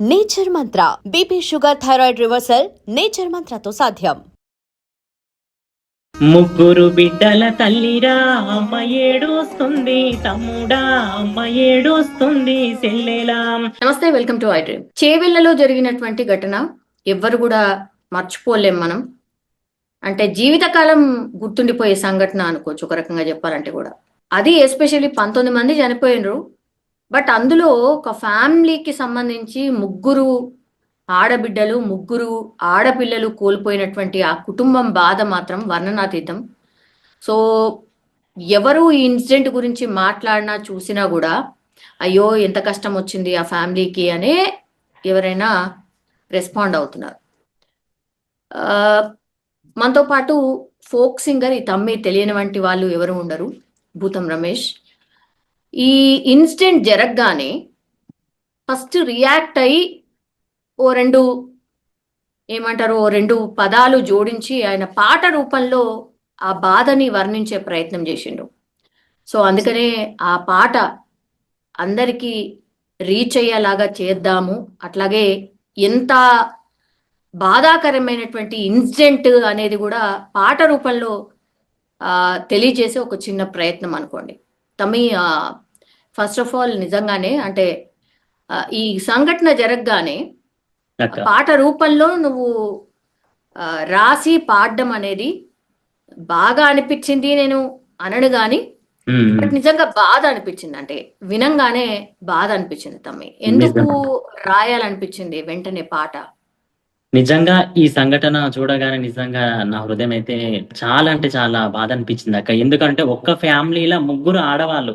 Nature Mantra BP sugar thyroid reversal nature మంత్రతో సాధ్యం. ముగ్గురు బిడ్డల తల్లిరా అమ్మ ఏడుస్తుంది. తమ్ముడా అమ్మ ఏడుస్తుంది. సెల్లెలా. నమస్తే వెల్కమ్ టు ఐ డ్రీమ్. చేవెళ్ళలో జరిగినటువంటి ఘటన ఎవ్వరు కూడా మర్చిపోలేం మనం. అంటే జీవితకాలం గుర్తుండిపోయే సంఘటన అనుకోవచ్చు ఒక రకంగా చెప్పాలంటే కూడా. అది ఎస్పెషల్లీ పంతొమ్మిది మంది చనిపోయినరు. బట్ అందులో ఒక ఫ్యామిలీకి సంబంధించి ముగ్గురు ఆడబిడ్డలు ముగ్గురు ఆడపిల్లలు కోల్పోయినటువంటి ఆ కుటుంబం బాధ మాత్రం వర్ణనాతీతం. సో ఎవరు ఈ ఇన్సిడెంట్ గురించి మాట్లాడినా చూసినా కూడా అయ్యో ఎంత కష్టం వచ్చింది ఆ ఫ్యామిలీకి అనే ఎవరైనా రెస్పాండ్ అవుతున్నారు. మనతో పాటు ఫోక్ సింగర్ ఈ తమ్మి తెలియని వంటి వాళ్ళు ఎవరు ఉండరు. భూతం రమేష్. ఈ ఇన్సిడెంట్ జరగగానే ఫస్ట్ రియాక్ట్ అయ్యి ఓ రెండు ఏమంటారు ఓ రెండు పదాలు జోడించి ఆయన పాట రూపంలో ఆ బాధని వర్ణించే ప్రయత్నం చేసిండు. సో అందుకనే ఆ పాట అందరికీ రీచ్ అయ్యేలాగా చేద్దాము. అట్లాగే ఎంత బాధాకరమైనటువంటి ఇన్సిడెంట్ అనేది కూడా పాట రూపంలో తెలియజేసే ఒక చిన్న ప్రయత్నం అనుకోండి. తమి ఫస్ట్ ఆఫ్ ఆల్ నిజంగానే అంటే ఈ సంఘటన జరగగానే పాట రూపంలో నువ్వు రాసి పాడడం అనేది బాగా అనిపించింది నేను అనను గాని. బట్ నిజంగా బాధ అనిపించింది. అంటే వినంగానే బాధ అనిపించింది తమ్మి. ఎందుకు రాయాలనిపించింది వెంటనే పాట? నిజంగా ఈ సంఘటన చూడగానే నిజంగా నా హృదయం అయితే చాలా అంటే చాలా బాధ అనిపించింది అక్క. ఎందుకంటే ఒక్క ఫ్యామిలీలో ముగ్గురు ఆడవాళ్ళు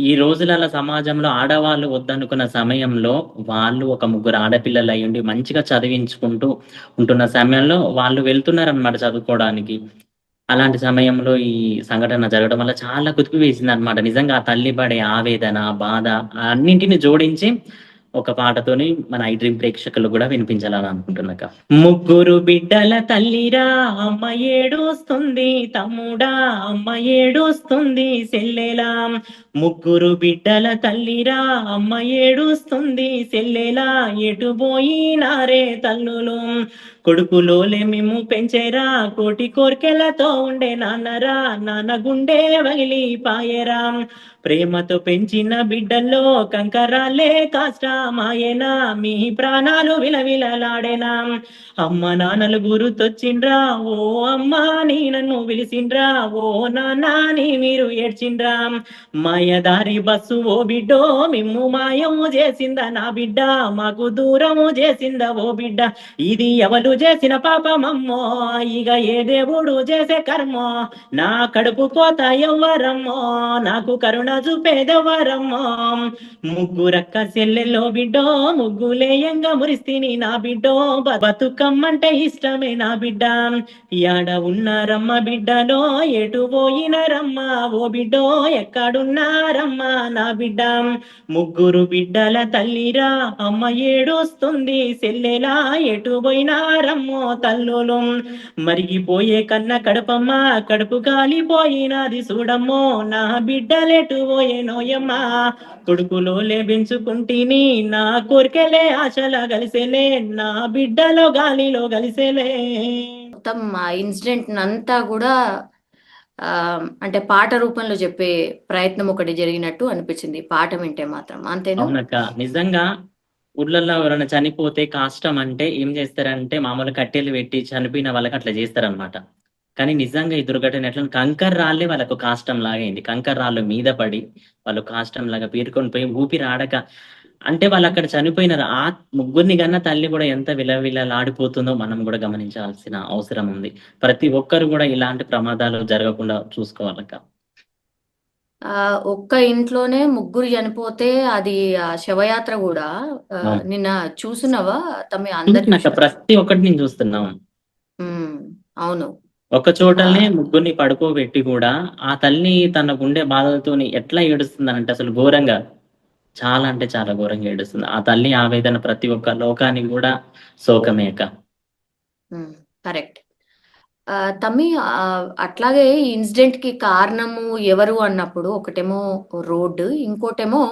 ఈ రోజులలో సమాజంలో ఆడవాళ్ళు వద్దనుకున్న సమయంలో వాళ్ళు ఒక ముగ్గురు ఆడపిల్లలు అయ్యుండి మంచిగా చదివించుకుంటూ ఉంటున్న సమయంలో వాళ్ళు వెళ్తున్నారనమాట చదువుకోవడానికి. అలాంటి సమయంలో ఈ సంఘటన జరగడం వల్ల చాలా కుదిపి వేసింది అనమాట నిజంగా ఆ తల్లి పడే ఆవేదన బాధ అన్నింటిని జోడించి ఒక పాటతోని మన ఐ డ్రీమ్ ప్రేక్షకులు కూడా వినిపించాలని అనుకుంటున్నాక ముగ్గురు బిడ్డల తల్లిరా అమ్మ ఏడోస్తుంది తమ్ముడా అమ్మ ఏడోస్తుంది సెల్లెలా. ముగ్గురు బిడ్డల తల్లిరా అమ్మ ఏడుస్తుంది సెల్లెలా. ఎటు పోయినారే తల్లులు. కొడుకులోలే మేము పెంచేరా కోటి కోర్కెలతో ఉండే నాన్నరా నాన్న గుండె వగిలి పాయరా. ప్రేమతో పెంచిన బిడ్డల్లో కంకరాలే కాష్టమాయేనా మీ ప్రాణాలు విలవిలలాడేనా. అమ్మ నాన్నలు గురుతొచ్చిండ్రా. ఓ అమ్మ నీ నన్ను పిలిచిండ్రా ఓ నాన్న నీ మీరు ఏడ్చిండ్రా. మాయదారి బస్సు ఓ బిడ్డో మిమ్ము మాయము చేసిందా నా బిడ్డ. మాకు దూరము చేసిందా ఓ బిడ్డ. ఇది ఎవరు చేసిన పాపమమ్మో. ఇక ఏ దేవుడు చేసే కర్మో. నా కడుపు కోత ఎవ్వరమ్మో. నాకు కరుణ చూపేదెవ్వరమ్మో ముగ్గురక్క సెల్లెల్లో బిడ్డో ముగ్గులేయంగా మురిస్తిని నా బిడ్డో. బతుకమ్మంటే ఇష్టమే నా బిడ్డ. యాడ ఉన్నారమ్మ బిడ్డలో ఎటు పోయినారమ్మా? ఓ బిడ్డో ఎక్కడున్నారమ్మ నా బిడ్డ? ముగ్గురు బిడ్డల తల్లిరా అమ్మ ఏడుస్తుంది. సెల్లెలా ఎటు పోయినారమ్మో తల్లులు? మరిగిపోయే కన్న కడపమ్మ కడుపు కాలిపోయినది చూడమ్మో. నా బిడ్డలెటు పోయేనోయమ్మా కొడుకులో లేబించుకుంటిని నా కోరికలే ఆశల కలిసేలే నా బిడ్డలో గాలిలో కలిసేలే. మొత్తం ఆ ఇన్సిడెంట్ అంతా కూడా ఆ, అంటే పాట రూపంలో చెప్పే ప్రయత్నం ఒకటి జరిగినట్టు అనిపించింది. పాట వింటే మాత్రం. అంతేనా? అవునక్క. నిజంగా ఊర్లలో ఎవరైనా చనిపోతే కాష్టం అంటే ఏం చేస్తారంటే మామూలు కట్టెలు పెట్టి చనిపోయిన వాళ్ళకి అట్లా చేస్తారనమాట కానీ నిజంగా ఈ దుర్ఘటన ఎట్లా కంకర్ రాళ్ళే వాళ్ళకు కాష్టం లాగా అయింది కంకర్ రాళ్ళు మీద పడి వాళ్ళు కాష్టం లాగా పేరుకొని పోయి ఊపిరి ఆడక అంటే వాళ్ళు అక్కడ చనిపోయినారు. ఆ ముగ్గురిని కన్నా తల్లి కూడా ఎంత విలవిలలాడిపోతుందో మనం కూడా గమనించాల్సిన అవసరం ఉంది. ప్రతి ఒక్కరు కూడా ఇలాంటి ప్రమాదాలు జరగకుండా చూసుకోవాలక్క. ఆ ఒక్క ఇంట్లోనే ముగ్గురు చనిపోతే అది ఆ శవయాత్ర కూడా. నిన్న చూసినవా? తమ్మి అందరు ప్రతి ఒక్కటి నేను చూస్తున్నాం అవును. ఒక చోటనే ముగ్గురిని పడుకోబెట్టి కూడా ఆ తల్లి తన గుండె బాధలతోని ఎట్లా ఏడుస్తుందనంటే అసలు ఘోరంగా. చాలా అంటే చాలా ఘోరంగా ఏడుస్తుంది. ఆ తల్లి ఆవేదన ప్రతి ఒక్క లోకానికి కూడా శోకమేక కరెక్ట్. తమ్మి అట్లాగే ఈ ఇన్సిడెంట్కి కారణము ఎవరు అన్నప్పుడు ఒకటేమో రోడ్డు ఇంకోటేమో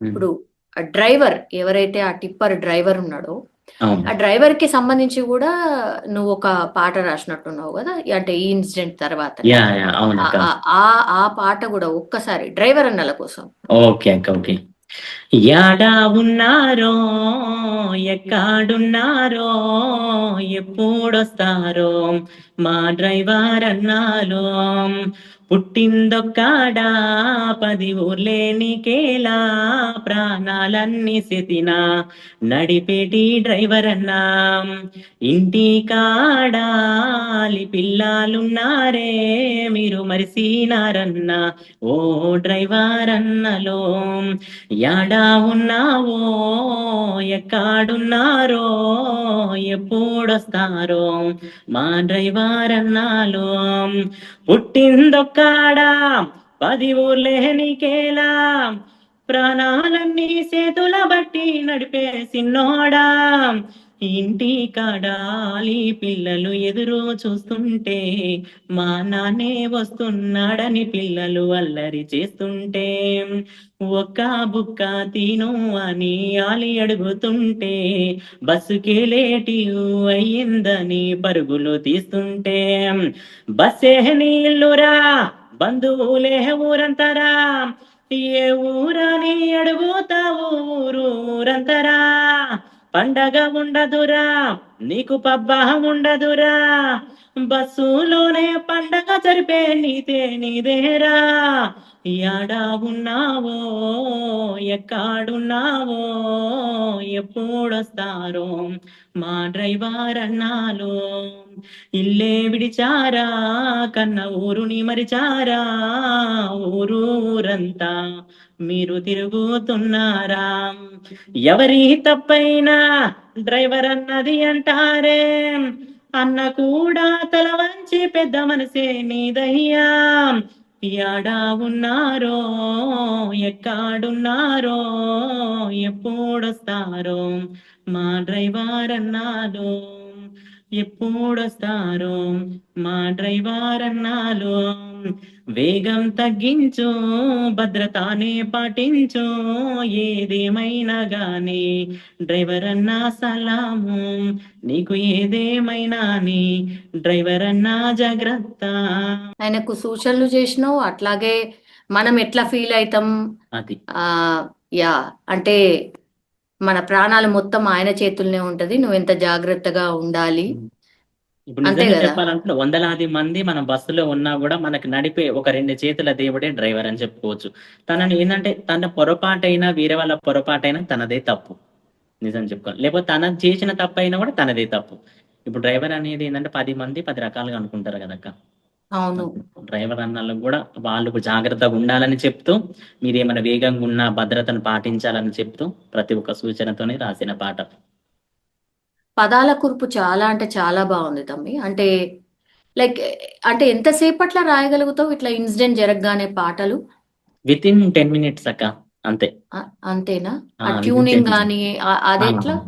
ఇప్పుడు డ్రైవర్ ఎవరైతే ఆ టిప్పర్ డ్రైవర్ ఉన్నాడో ఆ డ్రైవర్కి సంబంధించి కూడా నువ్వు ఒక పాట రాసినట్టున్నావు కదా అంటే ఈ ఇన్సిడెంట్ తర్వాత. ఆ ఆ పాట కూడా ఒక్కసారి డ్రైవర్ అన్నల కోసం. ఓకే అక్క ఓకే. యాడా ఉన్నారో ఎక్కడున్నారో ఎప్పుడొస్తారో మా డ్రైవర్ అన్నాలో పుట్టిందొక్కడా పది ఊర్లేనికేలా ప్రాణాలన్నీ సెతిన నడిపేటి డ్రైవర్ అన్నా ఇంటి కాడాలి పిల్లలున్నారే? మీరు మరిసినారన్నా? ఓ డ్రైవర్ అన్నలో యాడా ఉన్నావో? ఎక్కడున్నారో? ఎప్పుడొస్తారో? మా డ్రైవర్ అన్నాలో పుట్టిందొక్కడా. పది ఊర్లేనికేలా ప్రాణాలన్నీ చేతుల బట్టి నడిపే సిన్నోడా. ఇంటి కడాలి పిల్లలు ఎదురు చూస్తుంటే మా నాన్నే వస్తున్నాడని పిల్లలు అల్లరి చేస్తుంటే ఒక్క బుక్క తిను అని ఆలి అడుగుతుంటే బస్సుకే లేటి అయ్యిందని పరుగులు తీస్తుంటే బస్సే నీళ్ళురా బంధువులే ఊరంతరా ఏ ఊరని అడుగుతావు ఊరంతరా పండగ ఉండదురా నీకు పబ్బా ఉండదురా బస్సులోనే పండగ జరిపే నీతే నీదేరా. యాడా ఉన్నావో ఎక్కడున్నావో ఎప్పుడొస్తారో మా డ్రైవర్ అన్నాలో. ఇల్లే విడిచారా కన్న ఊరుని మరిచారా ఊరు ఊరంతా మీరు తిరుగుతున్నారా. ఎవరి తప్పైనా డ్రైవర్ అన్నది అంటారే. అన్న కూడా తల వంచి పెద్ద మనసే నీదయ్యా యాడా ఉన్నారో ఎక్కడున్నారో ఎప్పుడొస్తారో మా డ్రైవర్ అన్నాడు. ఎప్పుడొస్తారో? మా డ్రైవర్ అన్నాలో వేగం తగ్గించు భద్రతానే పాటించు ఏదేమైనా గాని డ్రైవర్ అన్నా సలాము నీకు ఏదేమైనా నీ డ్రైవర్ అన్నా జాగ్రత్త. ఆయనకు సూచనలు చేసినావు అట్లాగే మనం ఎట్లా ఫీల్ అవుతాం? అది. ఆ యా అంటే మన ప్రాణాలు మొత్తం ఆయన చేతుల్లోనే ఉంటది. నువ్వు ఎంత జాగ్రత్తగా ఉండాలి? ఇప్పుడు నిజంగా. చెప్పాలంటే వందలాది మంది మన బస్సులో ఉన్నా కూడా మనకి నడిపే ఒక రెండు చేతుల దేవుడే డ్రైవర్ అని చెప్పుకోవచ్చు. తనని ఏంటంటే తన పొరపాటైనా వేరే వాళ్ళ పొరపాటైనా తనదే తప్పు. నిజం చెప్పుకోవాలి. లేకపోతే తన చేసిన తప్పు అయినా కూడా తనదే తప్పు. ఇప్పుడు డ్రైవర్ అనేది ఏంటంటే పది మంది పది రకాలుగా అనుకుంటారు కదక్క. అవును. డ్రైవర్ అన్నలకు కూడా వాళ్ళకు జాగ్రత్తగా ఉండాలని చెప్తూ మీరేమైనా వేగంగా ఉన్న భద్రతను పాటించాలని చెప్తూ ప్రతి ఒక్క సూచనతోనే రాసిన పాట. పదాల కూర్పు చాలా అంటే చాలా బాగుంది తమ్మి. అంటే లైక్ అంటే ఎంతసేపట్లా రాయగలుగుతావు? ఇట్లా ఇన్సిడెంట్ జరగగానే పాటలు? విత్ ఇన్ టెన్ మినిట్స్ అక్క అంతే. అంతేనా? ఆ, ట్యూనింగ్ 10 కానీ ఆ- అది ఎట్లా?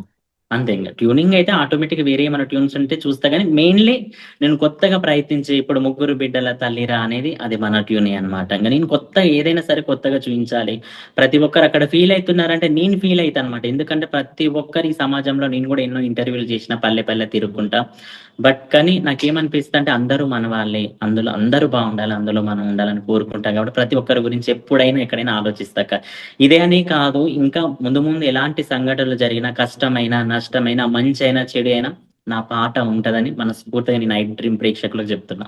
అంతే ఇంకా ట్యూనింగ్ అయితే ఆటోమేటిక్ వేరే ఏమైనా ట్యూన్స్ ఉంటే చూస్తా కానీ మెయిన్లీ నేను కొత్తగా ప్రయత్నించి ఇప్పుడు ముగ్గురు బిడ్డల తల్లిరా అనేది అది మన ట్యూనే అన్నమాట. ఇంకా నేను కొత్త ఏదైనా సరే కొత్తగా చూపించాలి. ప్రతి ఒక్కరు అక్కడ ఫీల్ అవుతున్నారంటే నేను ఫీల్ అవుతాను అనమాట ఎందుకంటే ప్రతి ఒక్కరి సమాజంలో నేను కూడా ఎన్నో ఇంటర్వ్యూలు చేసిన పల్లె పల్లె తిరుగుకుంటా. బట్ కానీ నాకేమనిపిస్తుంది అంటే అందరూ మన వాళ్ళే. అందులో అందరూ బాగుండాలి అందులో మనం ఉండాలని కోరుకుంటాం. కాబట్టి ప్రతి ఒక్కరి గురించి ఎప్పుడైనా ఎక్కడైనా ఆలోచిస్తాక ఇదే అని కాదు ఇంకా ముందు ముందు ఎలాంటి సంఘటనలు జరిగినా కష్టమైన నష్టమైన మంచి అయినా చెడు అయినా నా పాట ఉంటదని మనస్ఫూర్తిగా నేను నైట్ డ్రీమ్ ప్రేక్షకులకు చెప్తున్నా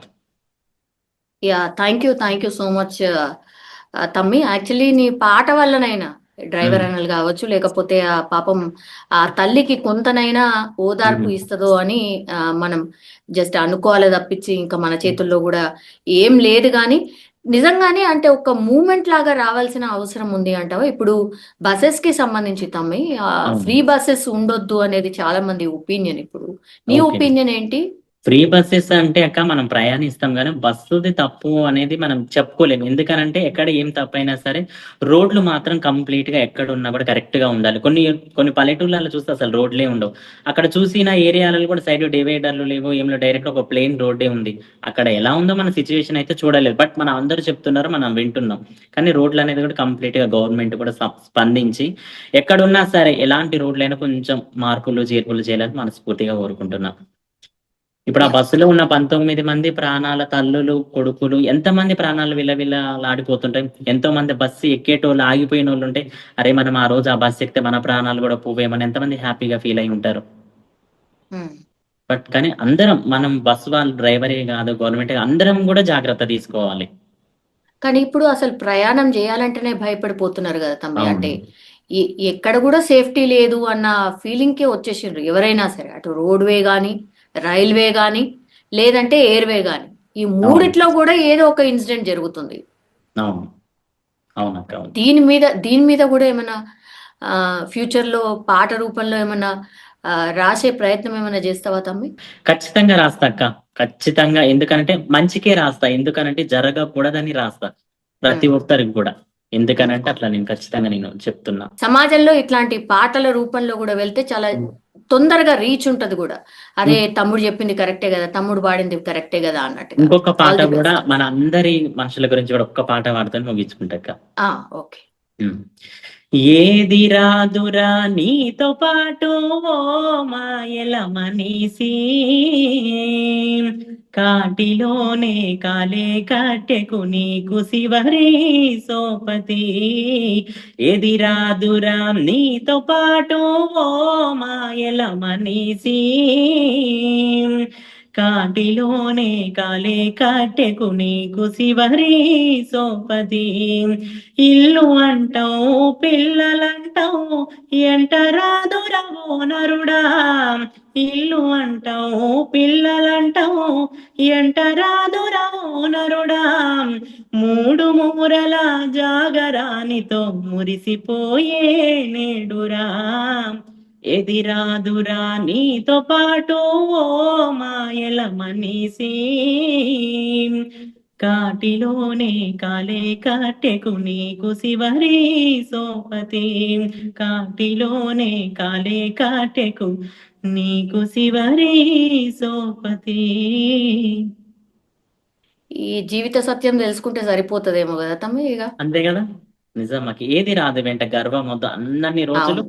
yeah thank you thank you so much తమ్మి యాక్చువల్లీ నీ పాట వల్లనైనా డ్రైవర్ Hmm. అనలు కావచ్చు లేకపోతే ఆ పాపం ఆ తల్లికి కొంతనైనా ఓదార్పు Hmm. ఇస్తుందో అని మనం జస్ట్ అనుకోవాలి తప్పించి ఇంకా మన చేతుల్లో కూడా ఏం లేదు కానీ నిజంగానే అంటే ఒక మూమెంట్ లాగా రావాల్సిన అవసరం ఉంది అంటావా ఇప్పుడు బస్సెస్కి సంబంధించి తమ్మి. ఫ్రీ బస్సెస్ ఉండొద్దు అనేది చాలా మంది ఒపీనియన్ ఇప్పుడు నీ. ఒపీనియన్ ఏంటి ఫ్రీ బస్సెస్ అంటే అక్క మనం ప్రయాణిస్తాం కానీ బస్సుది తప్పు అనేది మనం చెప్పుకోలేము. ఎందుకనంటే ఎక్కడ ఏం తప్పు అయినా సరే రోడ్లు మాత్రం కంప్లీట్గా ఎక్కడ ఉన్నా కూడా కరెక్ట్గా ఉండాలి. కొన్ని కొన్ని పల్లెటూళ్ళలో చూస్తే అసలు రోడ్లే ఉండవు. అక్కడ చూసిన ఏరియాలలో కూడా సైడ్ డివైడర్లు లేవు ఏమో డైరెక్ట్ ఒక ప్లెయిన్ రోడ్డే ఉంది. అక్కడ ఎలా ఉందో మన సిచ్యువేషన్ అయితే చూడలేదు. బట్ మనం అందరూ చెప్తున్నారు మనం వింటున్నాం. కానీ రోడ్లు అనేది కూడా కంప్లీట్గా గవర్నమెంట్ కూడా స్పందించి ఎక్కడున్నా సరే ఎలాంటి రోడ్లైనా కొంచెం మార్పులు చేర్పులు చేయాలని మనస్ఫూర్తిగా కోరుకుంటున్నాం. ఇప్పుడు ఆ బస్సులో ఉన్న పంతొమ్మిది మంది ప్రాణాల తల్లులు కొడుకులు ఎంత మంది ప్రాణాలు విలవిల్లాడిపోతుంటాయి ఎంతో మంది బస్సు ఎక్కేటోళ్ళు ఆగిపోయిన వాళ్ళు ఉంటే అరే మనం ఆ రోజు ఆ బస్సు ఎక్కితే మన ప్రాణాలు కూడా పోవేమని ఎంతమంది హ్యాపీగా ఫీల్ అయి ఉంటారు. బట్ కానీ అందరం మనం బస్సు వాళ్ళు డ్రైవరే కాదు గవర్నమెంట్ అందరం కూడా జాగ్రత్త తీసుకోవాలి. కానీ ఇప్పుడు అసలు ప్రయాణం చేయాలంటేనే భయపడిపోతున్నారు కదా తమ్మి. అంటే ఎక్కడ కూడా సేఫ్టీ లేదు అన్న ఫీలింగ్కే వచ్చేసిండ్రు ఎవరైనా సరే. అటు రోడ్వే కానీ రైల్వే కానీ లేదంటే ఎయిర్వే కానీ ఈ మూడిట్లో కూడా ఏదో ఒక ఇన్సిడెంట్ జరుగుతుంది. అవును. అవునక్క అవును. దీని మీద దీని మీద కూడా ఏమైనా ఫ్యూచర్లో పాట రూపంలో ఏమైనా రాసే ప్రయత్నం ఏమైనా చేస్తావా తమ్మి? ఖచ్చితంగా రాస్తా అక్క. ఖచ్చితంగా. ఎందుకంటే మంచికే రాస్తా. ఎందుకనంటే జరగకూడదని రాస్తా. ప్రతి. ఒక్కరికి కూడా. ఎందుకనంటే అట్లా నేను ఖచ్చితంగా నేను చెప్తున్నా. సమాజంలో ఇట్లాంటి పాటల రూపంలో కూడా వెళ్తే చాలా తొందరగా రీచ్ ఉంటది కూడా. అరే తమ్ముడు చెప్పింది కరెక్టే కదా తమ్ముడు పాడింది కరెక్టే కదా అన్నట్టుగా. ఇంకొక పాట కూడా. మన అందరి మనుషుల గురించి కూడా ఒక్క పాట పాడుతాను ముగించుకుంటాక ఆ ఓకే. ఏది రాదురా నీతో పాటు ఓ మాయల మనీసి కాటిలోనే కాలే కట్టెకు నీకు శివరి సోపతి. ఏది రాదురా నీతో పాటు ఓ మాయల మనీసి కాటిలోనే కాలే కట్టెకు నీకు శివరి సోపది. ఇల్లు అంటావు పిల్లలంటావు ఎంట రాదురవో నరుడా. ఇల్లు అంటావు పిల్లలంటావు ఎంట రాదురవో నరుడా. మూడు మూరల జాగరానితో మురిసిపోయే నేడురా. ఎదిరాదురా నీతో పాటు ఓ మాయల మనీసి కాటిలోనే కాలే కట్టెకు నీకు శివరి సోపతి. కాటిలోనే కాలే కట్టెకు నీకు శివరి సోపతి. ఈ జీవిత సత్యం తెలుసుకుంటే సరిపోతుందేమో కదా తమ్మి ఇక. అంతే కదా? నిజామకి ఏది రాదు వెంట గర్వం వద్దు. అన్నన్ని రోజులు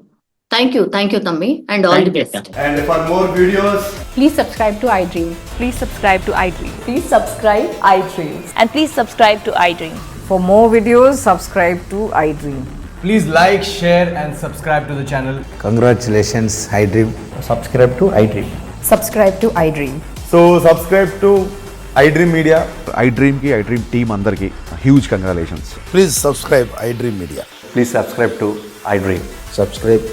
Thank you. Thank you, Tammy. And all Thank the you. best. And for more videos, Please subscribe to iDream. Please subscribe to iDream. Please subscribe iDreams. And please subscribe to iDream. For more videos, subscribe to iDream. please like, share, and subscribe to the channel. Congratulations, iDream. Subscribe to iDream. Subscribe to iDream. So subscribe to iDream Media. iDream की iDream team अंदर ki huge congratulations. Please subscribe iDream Media. Please subscribe to iDream. Subscribe